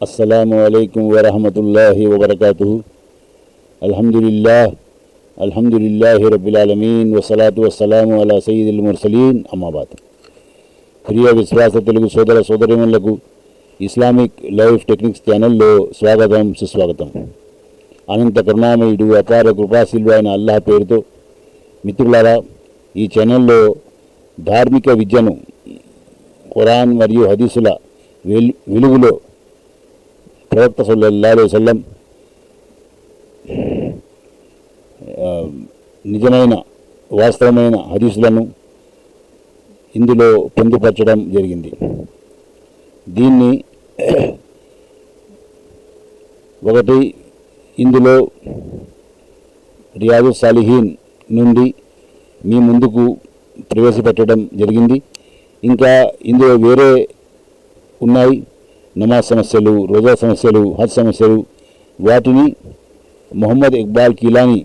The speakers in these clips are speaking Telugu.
السلام عليكم ورحمة الله وبركاته الحمد لله الحمد لله رب العالمين والصلاة والسلام على سيد المرسلين أما بعد ప్రియ విశ్వాస తెలుగు సోదర సోదరిమణులకు ఇస్లామిక్ లైఫ్ టెక్నిక్స్ ఛానల్లో స్వాగతం సుస్వాగతం అనంత కరుణామయుడు అపార కృపాశీలుడు అయిన అల్లాహ్ పేరుతో మిత్రులారా ఈ ఛానల్లో ధార్మిక విద్యను ఖురాన్ మరియు హదీసుల వెలు వెలుగులో ప్రవక్త సల్లల్లాహు వసల్లం నిజమైన వాస్తవమైన హదీసులను ఇందులో పొందుపరచడం జరిగింది. దీన్ని ఒకటి ఇందులో రియాజు సాలిహీన్ నుండి మీ ముందుకు ప్రవేశపెట్టడం జరిగింది. ఇంకా ఇందులో వేరే ఉన్నాయి. నమాజ్ సమస్యలు రోజా సమస్యలు హజ్ సమస్యలు వాటిని మొహమ్మద్ ఇక్బాల్ కిలాని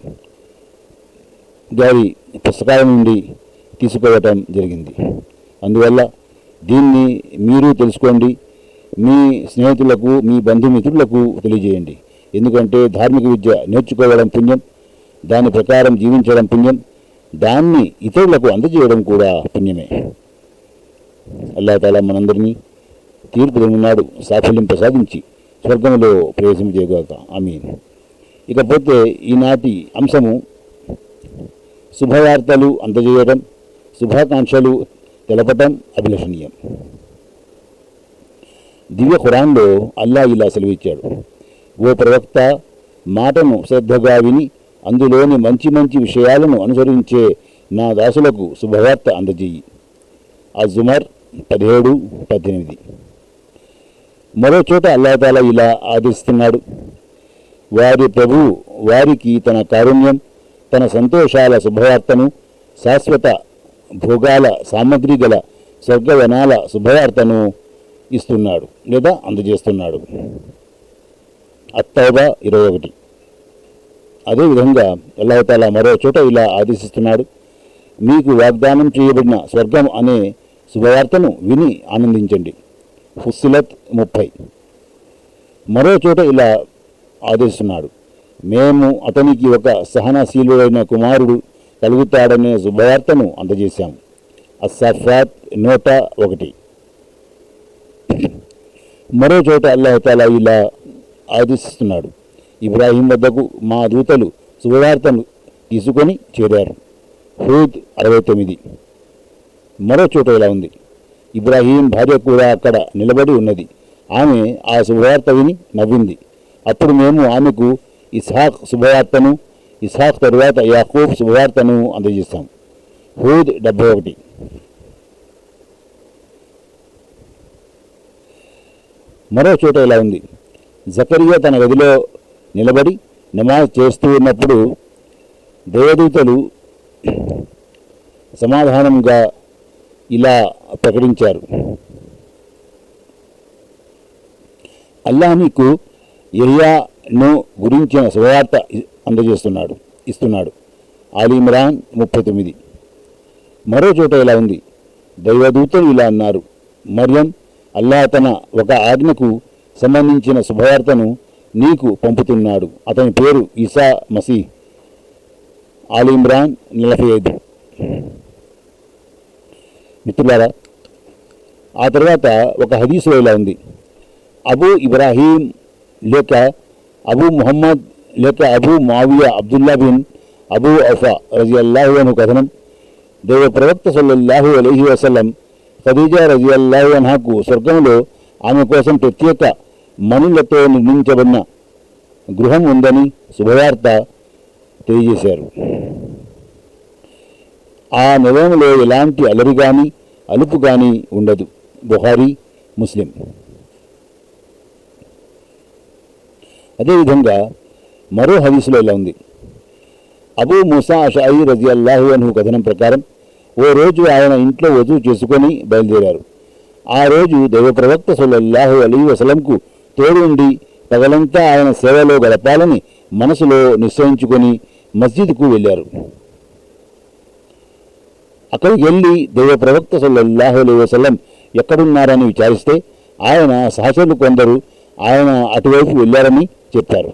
గారి పుస్తకాల నుండి తీసుకోవటం జరిగింది. అందువల్ల దీన్ని మీరు తెలుసుకోండి మీ స్నేహితులకు మీ బంధుమిత్రులకు తెలియజేయండి. ఎందుకంటే ధార్మిక విద్య నేర్చుకోవడం పుణ్యం దాని ప్రకారం జీవించడం పుణ్యం దాన్ని ఇతరులకు అందజేయడం కూడా పుణ్యమే. అల్లా తాలా మనందరినీ తీర్పు దిననాడు సాఫల్యం ప్రసాదించి స్వర్గంలో ప్రవేశించేగాక ఆమీన్. ఇకపోతే ఈనాటి అంశము శుభవార్తలు అందజేయడం శుభాకాంక్షలు తెలపటం అభిలషణీయం. దివ్య ఖురాన్లో అల్లా ఇలా సెలవిచ్చాడు. ఓ ప్రవక్త మాటను శ్రద్ధగా విని అందులోని మంచి మంచి విషయాలను అనుసరించే నా దాసులకు శుభవార్త అందజేయి. అజుమర్ పదిహేడు పద్దెనిమిది. మరో చోట ఇలా ఆదేశిస్తున్నాడు. వారి ప్రభువు వారికి తన కారుణ్యం తన సంతోషాల శుభవార్తను శాశ్వత భోగాల సామగ్రి గల స్వర్గవనాల శుభవార్తను ఇస్తున్నాడు లేదా అందజేస్తున్నాడు. అత్తౌబా ఇరవై ఒకటి. అదేవిధంగా అల్లాహతాల మరో చోట ఇలా ఆదేశిస్తున్నాడు. మీకు వాగ్దానం చేయబడిన స్వర్గం అనే శుభవార్తను విని ఆనందించండి. ఫుస్సిలత్ ముప్పై. మరో చోట ఇలా ఆదేశిస్తున్నాడు. మేము అతనికి ఒక సహనశీలుడైన కుమారుడు కలుగుతాడనే శుభవార్తను అందజేశాము. అసఫాత్ నూట ఒకటి. మరో చోట అల్లాహతాలా ఇలా ఆదేశిస్తున్నాడు. ఇబ్రాహీం వద్దకు మా దూతలు శుభవార్తను తీసుకొని చేరారు. హూద్ అరవై తొమ్మిది. మరో చోట ఇలా ఉంది. ఇబ్రాహీం భార్య కూడా అక్కడ నిలబడి ఉన్నది. ఆమె ఆ శుభవార్త విని నవ్వింది. అప్పుడు మేము ఆమెకు ఇస్హాక్ శుభవార్తను ఇస్హాక్ తరువాత యాకూబ్ శుభవార్తను అందజేస్తాం. హూద్ డెబ్బై ఒకటి. మరో చోట ఇలా ఉంది. జకరియా తన గదిలో నిలబడి నమాజ్ చేస్తూ ఉన్నప్పుడు దేవదూతలు సమాధానంగా ఇలా ప్రకటించారు. అల్లా నీకు యహ్యాను గురించిన శుభవార్త అందజేస్తున్నాడు ఇస్తున్నాడు. ఆలిమ్రాన్ ముప్పై తొమ్మిది. మరో చోట ఇలా ఉంది. దైవదూతలు ఇలా అన్నారు మరియం అల్లా తన ఒక ఆజ్ఞకు సంబంధించిన శుభవార్తను నీకు పంపుతున్నాడు. అతని పేరు ఈసా మసీ ఆలిమ్రాన్ నలభై ఐదు. మిత్రులారా ఆ తర్వాత ఒక హదీసులో ఇలా ఉంది. అబూ ఇబ్రాహీం లేక అబూ ముహమ్మద్ లేక Abu Muawiya Abdullah bin Abu అఫా రజి అల్లాహు అను కథనం. దేవ ప్రవక్త సల్లల్లాహు అలహి వసలం ఖదీజా రజి అల్లాహు అన్హాకు స్వర్గంలో ఆమె కోసం ప్రత్యేక మనులతో నిర్మించబడిన గృహం ఉందని శుభవార్త తెలియజేశారు. ఆ నిలయంలో ఎలాంటి అలరి కానీ అలుపు కానీ ఉండదు. బుహారీ ముస్లిం. అదేవిధంగా మరో హదీసులో ఇలా ఉంది. అబూ ముసా అషాయి రజి అల్లాహు అను కథనం ప్రకారం ఓ రోజు ఆయన ఇంట్లో వజూ చేసుకొని బయలుదేరారు. ఆ రోజు దైవప్రవక్త సల్లల్లాహు అలీ వసలంకు తోడు ఉండి పగలంతా ఆయన సేవలో గడపాలని మనసులో నిశ్చయించుకొని మస్జిద్కు వెళ్ళారు. అక్కడికి వెళ్ళి దైవ ప్రవక్త సల్లల్లాహు అలైహి ఎక్కడున్నారని విచారిస్తే ఆయన సహచరులు కొందరు ఆయన అటువైపు వెళ్ళారని చెప్పారు.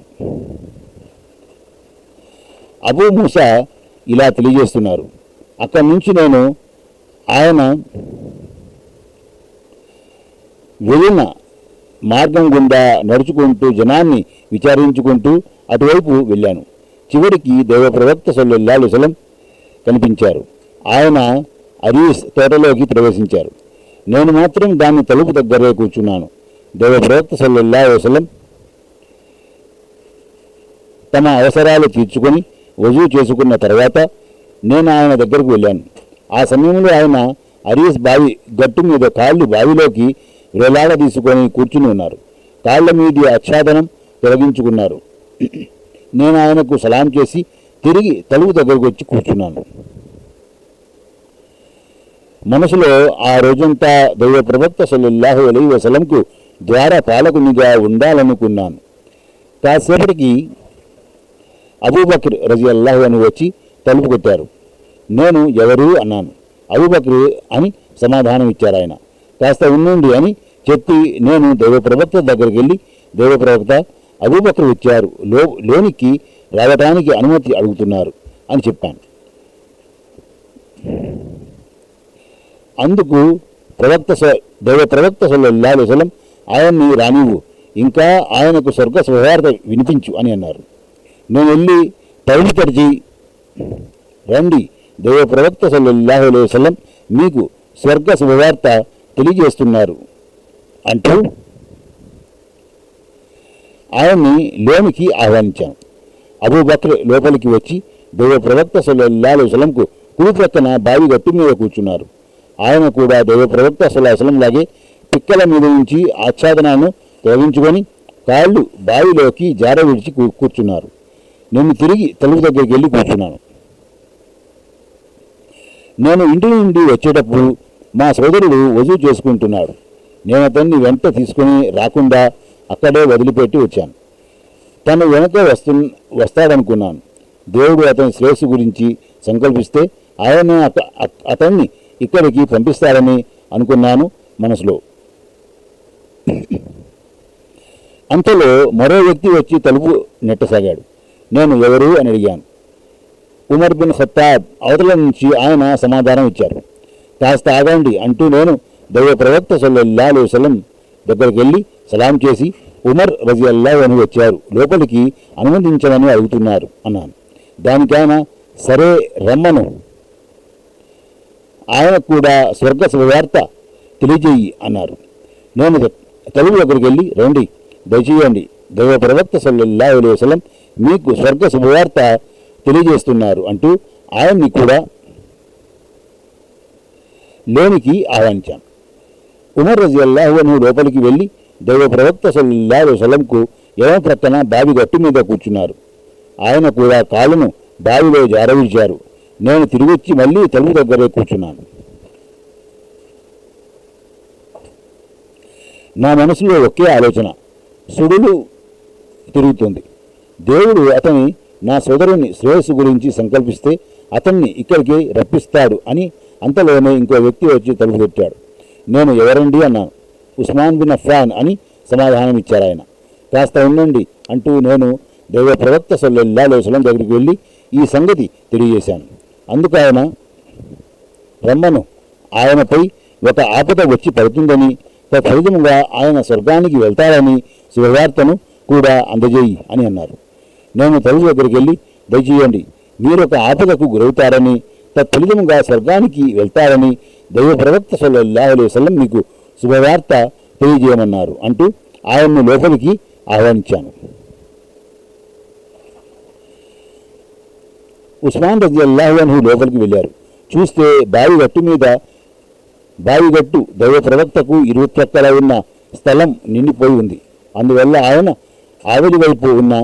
అబూ మూసా ఇలా తెలియజేస్తున్నారు. అక్కడి నుంచి నేను ఆయన వెళ్ళిన మార్గం గుండా నడుచుకుంటూ జనాన్ని విచారించుకుంటూ అటువైపు వెళ్ళాను. చివరికి దైవ ప్రవక్త సల్లల్లాహు వసలం కనిపించారు. ఆయన అరీస్ తోటలోకి ప్రవేశించారు. నేను మాత్రం దాని తలుపు దగ్గరే కూర్చున్నాను. దేవప్రవక్త సల్లల్లా వసలం తమ అవసరాలు తీర్చుకొని వజూ చేసుకున్న తర్వాత నేను ఆయన దగ్గరకు వెళ్ళాను. ఆ సమయంలో ఆయన అరీస్ బావి గట్టు మీద కాళ్ళు బావిలోకి వేలాడ తీసుకొని కూర్చుని ఉన్నారు. కాళ్ళ మీది ఆచ్ఛాదనం తొలగించుకున్నారు. నేను ఆయనకు సలాం చేసి తిరిగి తలుపు దగ్గరకు వచ్చి కూర్చున్నాను. మనసులో ఆ రోజంతా దైవ ప్రవక్త సల్లల్లాహు అలీ వసలంకు ద్వారా పాలకునిగా ఉండాలనుకున్నాను. కాసేపటికి అబూబకర్ రజి అల్లాహు అని వచ్చి తలుపు కొట్టారు. నేను ఎవరు? అన్నాను. అబూబకర్ అని సమాధానం ఇచ్చారు ఆయన. కాస్త ఉండండి అని చెప్పి నేను దైవ ప్రవక్త దగ్గరికి వెళ్ళి దైవ ప్రవక్త అబూబకర్ వచ్చారు. లో లోనికి రావటానికి అనుమతి అడుగుతున్నారు అని చెప్పాను. అందుకు ప్రవక్త దైవ ప్రవక్త సల్లల్లాహు అలైహి ఆయన్ని రానివ్వు. ఇంకా ఆయనకు స్వర్గ శుభవార్త వినిపించు అని అన్నారు. నేను వెళ్ళి తలుపు తెరిచి రండి. దైవ ప్రవక్త సల్లల్లాహు అలైహి మీకు స్వర్గ శుభవార్త తెలియజేస్తున్నారు అంటూ ఆయన్ని లోనికి ఆహ్వానించాను అబూబక్ర లోపలికి వచ్చి దైవ ప్రవక్త సల్లల్లాహు అలైహి కుడి ప్రక్కన బావి గట్టు మీద కూర్చున్నారు. ఆయన కూడా దైవ ప్రవక్త సల్లల్లాహు లాగే పిక్కల మీద నుంచి ఆచ్ఛాదనాన్ని తొలగించుకొని కాళ్ళు బావిలోకి జార విడిచి కూ- కూర్చున్నారు. నేను తిరిగి తలుపు దగ్గరికి వెళ్ళి కూర్చున్నాను. నేను ఇంటి నుండి వచ్చేటప్పుడు మా సోదరుడు వజూ చేసుకుంటున్నాడు. నేను అతన్ని వెంట తీసుకుని రాకుండా అక్కడే వదిలిపెట్టి వచ్చాను. తను వెనక వస్తు వస్తాడనుకున్నాను. దేవుడు అతని శ్రేయస్సు గురించి సంకల్పిస్తే ఆయన అతన్ని ఇక్కడికి పంపిస్తాడని అనుకున్నాను మనసులో. అంతలో మరో వ్యక్తి వచ్చి తలుపు నెట్టసాగాడు. నేను ఎవరు అని అడిగాను. ఉమర్ బిన్ ఖత్తాబ్ అవతల నుంచి ఆయన సమాధానం ఇచ్చారు. కాస్త ఆగండి అంటూ నేను దైవ ప్రవక్త సల్లల్లా అలైహి సలం దగ్గరికి వెళ్ళి సలాం చేసి ఉమర్ రజియల్లా అని వచ్చారు. లోపలికి అనుమతించమని అడుగుతున్నారు అన్నాను. దానికైనా సరే రమ్మను. ఆయన కూడా స్వర్గ శుభవార్త తెలియజేయి అన్నారు. నేను తలుపు దగ్గరికి వెళ్ళి రండి దయచేయండి దైవ ప్రవక్త సల్లల్లా అలైవలం మీకు స్వర్గ శుభవార్త తెలియజేస్తున్నారు అంటూ ఆయన్ని కూడా లోనికి ఆహ్వానించాను ఉమర్ రజి లోపలికి వెళ్ళి దైవ ప్రవక్త సల్లల్లా అలైవలంకు వసల్లంకు ఎడమ ప్రక్కన బావి గట్టు మీద కూర్చున్నారు. ఆయన కూడా కాలును బావిలో జారవిడిచారు. నేను తిరిగి వచ్చి మళ్ళీ తలుపు దగ్గరే కూర్చున్నాను. నా మనసులో ఒకే ఆలోచన. సుడులు తిరుగుతుంది. దేవుడు అతని నా సోదరుని శ్రేయస్సు గురించి సంకల్పిస్తే అతన్ని ఇక్కడికి రప్పిస్తాడు అని అంతలోనే ఇంకో వ్యక్తి వచ్చి తలుపు పెట్టాడు నేను ఎవరండి అన్నాను. ఉస్మాన్ బిన్ అఫ్రాన్ అని సమాధానం ఇచ్చారు ఆయన. కాస్త ఉండండి అంటూ నేను దైవ ప్రవక్త సొల్లెల్లా అలైహి దగ్గరికి వెళ్ళి ఈ సంగతి తెలియజేశాను. అందుకు ఆయన రమ్మను. ఆయనపై ఒక ఆపద వచ్చి పడుతుందని తత్ఫలితముగా ఆయన స్వర్గానికి వెళ్తారని శుభవార్తను కూడా అందజేయి అని అన్నారు. నేను తల్లి దగ్గరికి వెళ్ళి దయచేయండి మీరు ఒక ఆపదకు గురవుతారని తత్ఫలితముగా స్వర్గానికి వెళ్తారని దైవ ప్రవక్త సల్లల్లాహు అలైహి మీకు శుభవార్త తెలియజేయమన్నారు అంటూ ఆయన్ను లోపలికి ఆహ్వానించాను. ఉస్మాన్ రజి అల్లాహు లోపలికి వెళ్ళారు. చూస్తే బావి గట్టు మీద బావి గట్టు దైవ ప్రవక్తకు ఇరు ప్రక్కల ఉన్న స్థలం నిండిపోయి ఉంది. అందువల్ల ఆయన ఆవిడి వైపు ఉన్న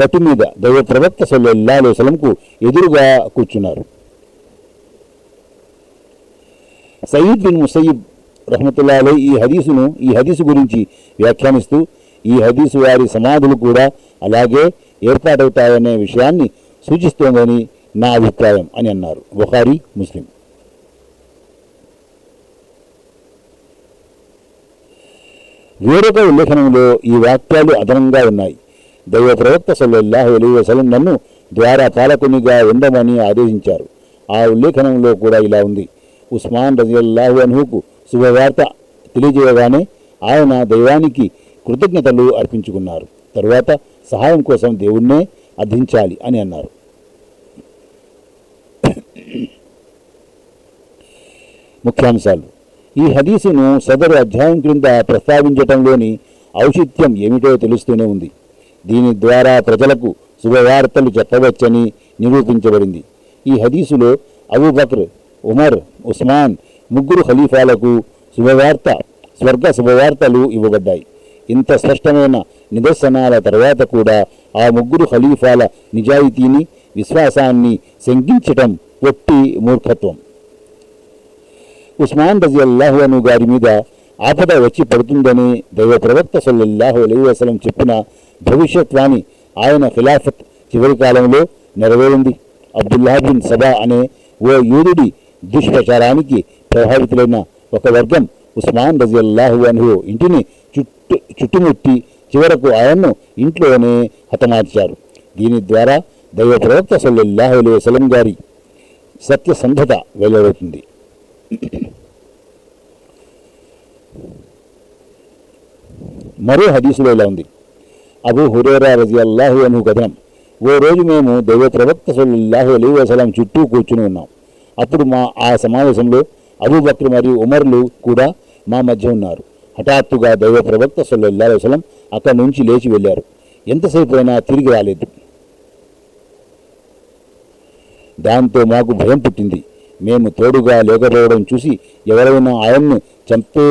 గట్టు మీద దైవ ప్రవక్త సల్లల్లాహు అలైహి ఎదురుగా కూర్చున్నారు. సయీద్ బిన్ ముసయ్యిబ్ రహమతుల్లా అలై ఈ హదీసును ఈ హదీసు గురించి వ్యాఖ్యానిస్తూ ఈ హదీసు వారి సమాధులు కూడా అలాగే ఏర్పాటవుతాయనే విషయాన్ని సూచిస్తోందని నా అభిప్రాయం అని అన్నారు. బుఖారీ ముస్లిం. వేరొక ఉల్లేఖనంలో ఈ వాక్యాలు అదనంగా ఉన్నాయి. దైవ ప్రవక్త సల్లల్లాహు అలీ వసలం నన్ను ద్వారా పాలకునిగా ఉండమని ఆదేశించారు. ఆ ఉల్లేఖనంలో కూడా ఇలా ఉంది. ఉస్మాన్ రజియల్లాహు అన్హుకు శుభవార్త తెలియజేయగానే ఆయన దైవానికి కృతజ్ఞతలు అర్పించుకున్నారు. తరువాత సహాయం కోసం దేవుణ్ణే అర్థించాలి అని అన్నారు. ముఖ్యాంశాలు. ఈ హదీసును సదరు అధ్యాయం క్రింద ప్రస్తావించటంలోని ఔచిత్యం ఏమిటో తెలుస్తూనే ఉంది. దీని ద్వారా ప్రజలకు శుభవార్తలు చెప్పవచ్చని నిరూపించబడింది. ఈ హదీసులో అబూబక్ర్ ఉమర్ ఉస్మాన్ ముగ్గురు ఖలీఫాలకు శుభవార్త స్వర్గ శుభవార్తలు ఇవ్వబడ్డాయి. ఇంత స్పష్టమైన నిదర్శనాల తర్వాత కూడా ఆ ముగ్గురు ఖలీఫాల నిజాయితీని విశ్వాసాన్ని శంకించటం ఒట్టి మూర్ఖత్వం. ఉస్మాన్ రజియల్లాహు అను గారి మీద ఆపద వచ్చి పడుతుందని దైవ ప్రవక్త సల్లల్లాహు అలీ వసలం చెప్పిన భవిష్యత్వాన్ని ఆయన ఖిలాఫత్ చివరి కాలంలో నెరవేరింది. అబ్దుల్లా బిన్ సబా అనే ఓ యూదుడి దుష్ప్రచారానికి ప్రభావితులైన ఒక వర్గం ఉస్మాన్ రజియల్లాహు అను ఇంటిని చుట్టు చుట్టుముట్టి చివరకు ఆయన్ను ఇంట్లోనే హతమార్చారు. దీని ద్వారా దైవ ప్రవక్త సల్లల్లాహు అలీ వసలం గారి సత్యసంధత వెల్లడవుతుంది. మరో హదీసులో ఇలా ఉంది. అబూ హురేరా రజి అల్లాహు అను కథనం. ఓ రోజు మేము దైవ ప్రవక్త సల్లాహు అలీ వసలం చుట్టూ కూర్చుని ఉన్నాం. అప్పుడు మా ఆ సమావేశంలో అబూబక్ర్ మరియు ఉమర్లు కూడా మా మధ్య ఉన్నారు. హఠాత్తుగా దైవ ప్రవక్త సల్లల్లా వసలం అక్కడి నుంచి లేచి వెళ్ళారు. ఎంతసేపు అయినా తిరిగి రాలేదు. దాంతో మాకు భయం పుట్టింది. మేము తోడుగా లేకపోవడం చూసి ఎవరైనా ఆయన్ను చంపే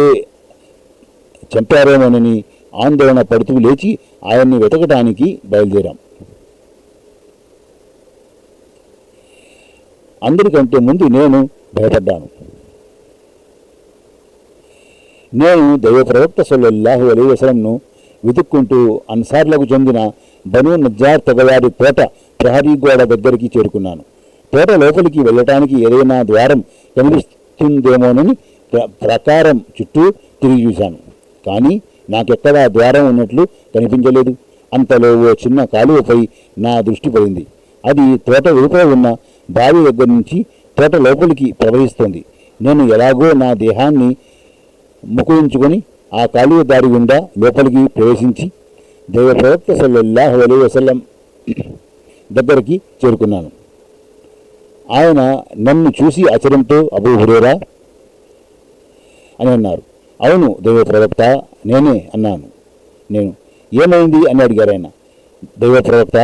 చంపారేమోనని ఆందోళన పడుతూ లేచి ఆయన్ని వెతకడానికి బయలుదేరాం. అందరికంటే ముందు నేను భయపడ్డాను నేను దైవ ప్రవక్త సల్లల్లాహు అలీ వసలంను వెతుక్కుంటూ అన్సార్లకు చెందిన బను నజ్జార్ తెగవారి తోట ప్రహరీ గోడ దగ్గరికి చేరుకున్నాను. తోట లోపలికి వెళ్ళటానికి ఏదైనా ద్వారం కనిపిస్తుందేమోనని ప్ర- ప్రకారం చుట్టూ తిరిగి చూశాను. కానీ నాకెక్కడా ద్వారం ఉన్నట్లు కనిపించలేదు. అంతలో ఓ చిన్న కాలువపై నా దృష్టి పడింది. అది తోట వెలుపల ఉన్న బావి దగ్గర నుంచి తోట లోపలికి ప్రవహిస్తోంది. నేను ఎలాగో నా దేహాన్ని ముకుయించుకొని ఆ కాలువ దారి గుండా లోపలికి ప్రవేశించి దైవ ప్రవక్త సల్లల్లాహు అలీ వసల్లం దగ్గరికి చేరుకున్నాను. ఆయన నన్ను చూసి ఆశ్చర్యంతో అబూ హురేరా అని అన్నారు. అవును దైవ ప్రవక్త నేనే అన్నాను. నేను ఏమైంది? అని అడిగారు ఆయన. దైవ ప్రవక్త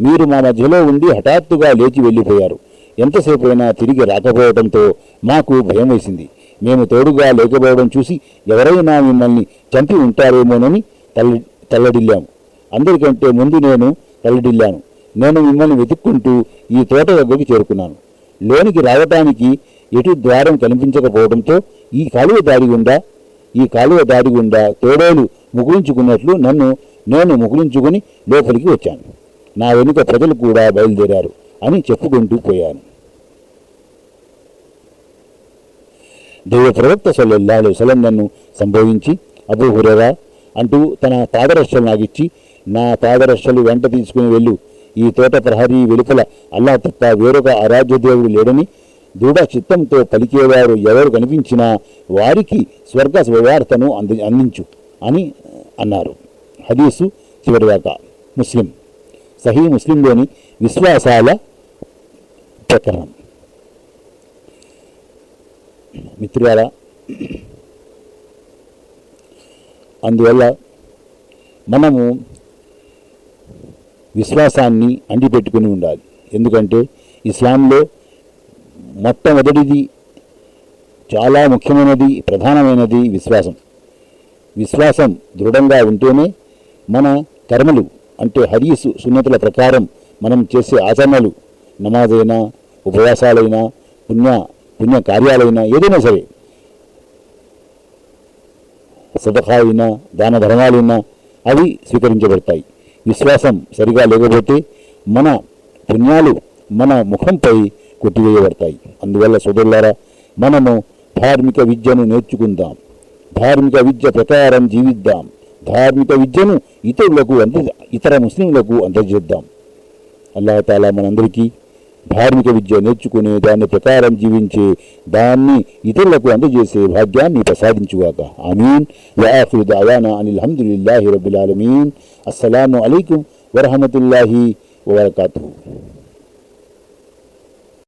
మీరు మా మధ్యలో ఉండి హఠాత్తుగా లేచి వెళ్ళిపోయారు. ఎంతసేపు అయినా తిరిగి రాకపోవడంతో మాకు భయం వేసింది మేము తోడుగా లేకపోవడం చూసి ఎవరైనా మిమ్మల్ని చంపి ఉంటారేమోనని తల్లి తల్లడిల్లాము. అందరికంటే ముందు నేను తల్లడిల్లాను. నేను మిమ్మల్ని వెతుక్కుంటూ ఈ తోట దగ్గరికి చేరుకున్నాను. లోనికి రావటానికి ఎటు ద్వారం కనిపించకపోవడంతో ఈ కాలువ దారి గుండా ఈ కాలువ దారి గుండా తోడేలు ముగురించుకున్నట్లు నన్ను నేను ముగురించుకుని లోపలికి వచ్చాను. నా వెనుక ప్రజలు కూడా బయలుదేరారు అని చెప్పుకుంటూ పోయాను. దైవ ప్రవక్త సల్లెల్లాలు సలం నన్ను సంబోధించి అబూ హురేరా అంటూ తన పాదరక్షలు నాగిచ్చి నా పాదరక్షలు వెంట తీసుకుని వెళ్ళు. ఈ తోట ప్రహరీ వెలుపల అల్లా తప్ప వేరొక ఆరాధ్య దేవుడు లేడని దృఢ చిత్తంతో పలికేవారు ఎవరు కనిపించినా వారికి స్వర్గ స్వార్తను అంది అందించు అని అన్నారు. హదీసు చివరిదాకా ముస్లిం. సహీ ముస్లింలోని విశ్వాసాల ప్రకరణం. మిత్రులారా అందువల్ల మనము విశ్వాసాన్ని అండిపెట్టుకుని ఉండాలి. ఎందుకంటే ఇస్లాంలో మొట్టమొదటిది చాలా ముఖ్యమైనది ప్రధానమైనది విశ్వాసం. విశ్వాసం దృఢంగా ఉంటేనే మన కర్మలు అంటే హరీసు సున్నతుల ప్రకారం మనం చేసే ఆచరణలు నమాజైనా ఉపవాసాలైనా పుణ్య పుణ్య కార్యాలైనా ఏదైనా సరే సదఖా అయినా దాన ధర్మాలైనా అవి స్వీకరించబడతాయి. విశ్వాసం సరిగా లేకపోతే మన పుణ్యాలు మన ముఖంపై కొట్టివేయబడతాయి. అందువల్ల సోదరులారా మనము ధార్మిక విద్యను నేర్చుకుందాం. ధార్మిక విద్య ప్రకారం జీవిద్దాం. ధార్మిక విద్యను ఇతరులకు అంద ఇతర ముస్లింలకు అందజేద్దాం. అల్లా తాలా మనందరికీ ధార్మిక విద్య నేర్చుకునే దాని ప్రకారం జీవించే దాన్ని ఇతరులకు అందజేసే భాగ్యాన్ని ప్రసాదించుగాక. ఆమీన్. వాఫిరు దావానా అనిల్ హమ్దులిల్లాహి రబ్బిల్ ఆలమీన్. అస్సలాము అలైకుం వరహమతుల్లాహి వబర్కాతుహు.